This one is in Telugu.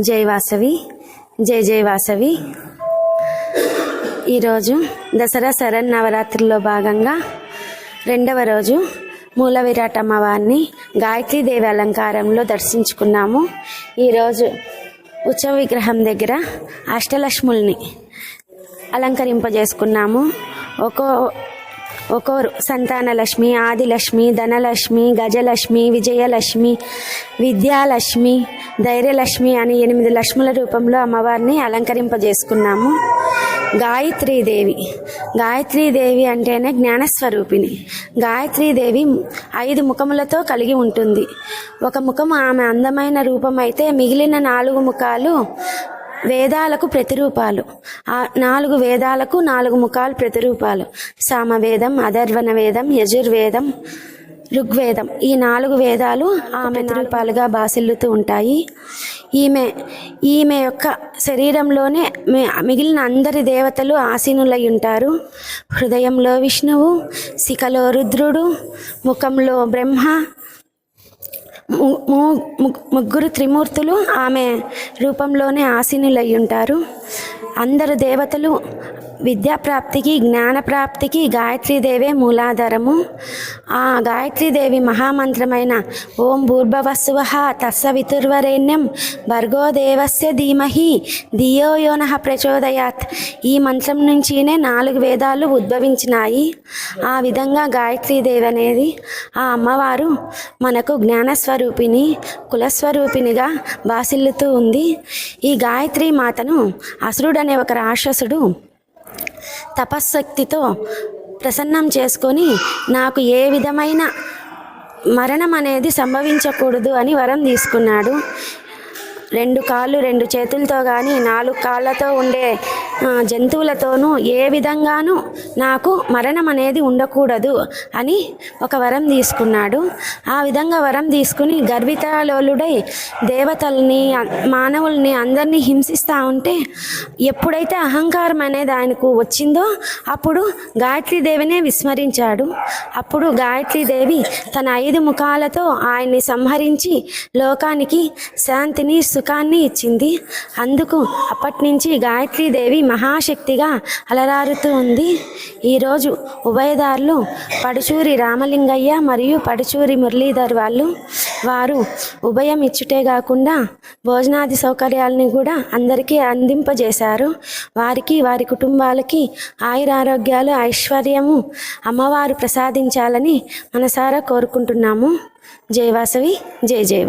జై వాసవి జై జై వాసవి. ఈరోజు దసరా శరణ్ నవరాత్రిలో భాగంగా రెండవ రోజు మూల విరాట్ అమ్మవారిని గాయత్రీదేవి అలంకారంలో దర్శించుకున్నాము. ఈరోజు ఉత్సవ విగ్రహం దగ్గర అష్టలక్ష్ముల్ని అలంకరింపజేసుకున్నాము. ఒక్కో ఒక్కోరు సంతానలక్ష్మి ఆదిలక్ష్మి ధనలక్ష్మి గజలక్ష్మి విజయలక్ష్మి విద్యాలక్ష్మి ధైర్యలక్ష్మి అని ఎనిమిది లక్ష్ముల రూపంలో అమ్మవారిని అలంకరింపజేసుకున్నాము. గాయత్రీదేవి. గాయత్రీదేవి అంటేనే జ్ఞానస్వరూపిణి. గాయత్రీదేవి ఐదు ముఖములతో కలిగి ఉంటుంది. ఒక ముఖం ఆమె అందమైన రూపం అయితే మిగిలిన నాలుగు ముఖాలు వేదాలకు ప్రతిరూపాలు. ఆ నాలుగు వేదాలకు నాలుగు ముఖాలు ప్రతిరూపాలు. సామవేదం అధర్వణ వేదం యజుర్వేదం ఋగ్వేదం ఈ నాలుగు వేదాలు ఆమె రూపాలుగా బాసిల్లుతూ ఉంటాయి. ఈమె ఈమె యొక్క శరీరంలోనే మి- మిగిలిన అందరి దేవతలు ఆసీనులై ఉంటారు. హృదయంలో విష్ణువు శిఖలో రుద్రుడు ముఖంలో బ్రహ్మ ముగ్గురు త్రిమూర్తులు ఆమె రూపంలోనే ఆసీనులై ఉంటారు అందరు దేవతలు విద్యాప్రాప్తికి జ్ఞానప్రాప్తికి గాయత్రీదేవే మూలాధారము. ఆ గాయత్రీదేవి మహామంత్రమైన ఓం భూర్భవస్వ తస్సవితుర్వరేణ్యం భర్గోదేవస్య ధీమహి ధియోయోన ప్రచోదయాత్. ఈ మంత్రం నుంచినే నాలుగు వేదాలు ఉద్భవించినాయి. ఆ విధంగా గాయత్రీదేవి అనేది ఆ అమ్మవారు మనకు జ్ఞానస్వరూపిణి కులస్వరూపిణిగా వాసిల్లుతూ ఉంది. ఈ గాయత్రి మాతను అసురుడనే అనే ఒక రాక్షసుడు తపశ్శక్తితో ప్రసన్నం చేసుకొని నాకు ఏ విధమైన మరణం అనేది సంభవించకూడదు అని వరం తీసుకున్నాడు. రెండు కాళ్ళు రెండు చేతులతో కానీ నాలుగు కాళ్ళతో ఉండే జంతువులతోనూ ఏ విధంగానూ నాకు మరణం అనేది ఉండకూడదు అని ఒక వరం తీసుకున్నాడు. ఆ విధంగా వరం తీసుకుని గర్వితలోలుడై దేవతల్ని మానవుల్ని అందరినీ హింసిస్తూ ఉంటే ఎప్పుడైతే అహంకారం అనేది ఆయనకు వచ్చిందో అప్పుడు గాయత్రీదేవినే విస్మరించాడు. అప్పుడు గాయత్రీదేవి తన ఐదు ముఖాలతో ఆయన్ని సంహరించి లోకానికి శాంతిని సుఖాన్ని ఇచ్చింది. అందుకు అప్పటి నుంచి గాయత్రీదేవి మహాశక్తిగా అలరారుతూ ఉంది. ఈరోజు ఉభయదారులు పడుచూరి రామలింగయ్య మరియు పడుచూరి మురళీధర్ వాళ్ళు వారు ఉభయం ఇచ్చుటే కాకుండా భోజనాది సౌకర్యాలని కూడా అందరికీ అందింపజేశారు. వారికి వారి కుటుంబాలకి ఆయురారోగ్యాలు ఐశ్వర్యము అమ్మవారు ప్రసాదించాలని మనసారా కోరుకుంటున్నాము. జయవాసవి జయ జై